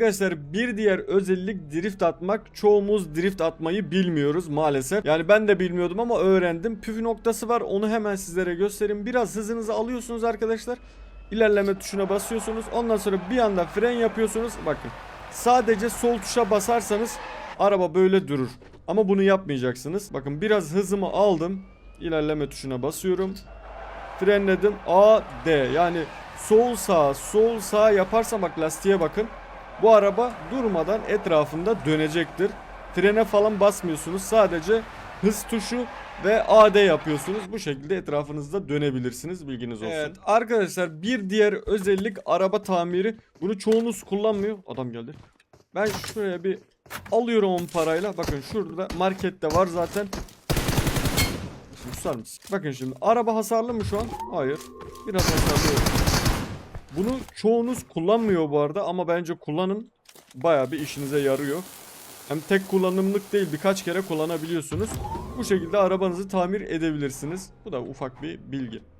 Arkadaşlar bir diğer özellik drift atmak. Çoğumuz drift atmayı bilmiyoruz maalesef. Yani ben de bilmiyordum ama öğrendim. Püf noktası var onu hemen sizlere göstereyim. Biraz hızınızı alıyorsunuz arkadaşlar. İlerleme tuşuna basıyorsunuz. Ondan sonra bir anda fren yapıyorsunuz. Bakın sadece sol tuşa basarsanız araba böyle durur. Ama bunu yapmayacaksınız. Bakın biraz hızımı aldım. İlerleme tuşuna basıyorum. Frenledim. A, D. Yani sol sağ, sol sağ yaparsam bak lastiğe bakın. Bu araba durmadan etrafında dönecektir. Frene falan basmıyorsunuz. Sadece hız tuşu ve AD yapıyorsunuz. Bu şekilde etrafınızda dönebilirsiniz. Bilginiz olsun. Evet arkadaşlar bir diğer özellik araba tamiri. Bunu çoğunuz kullanmıyor. Adam geldi. Ben şuraya bir alıyorum on parayla. Bakın şurada markette var zaten. Susar mısın? Bakın şimdi araba hasarlı mı şu an? Hayır. Biraz hasarlı. Bunu çoğunuz kullanmıyor bu arada ama bence kullanın. Baya bir işinize yarıyor. Hem tek kullanımlık değil birkaç kere kullanabiliyorsunuz. Bu şekilde arabanızı tamir edebilirsiniz. Bu da ufak bir bilgi.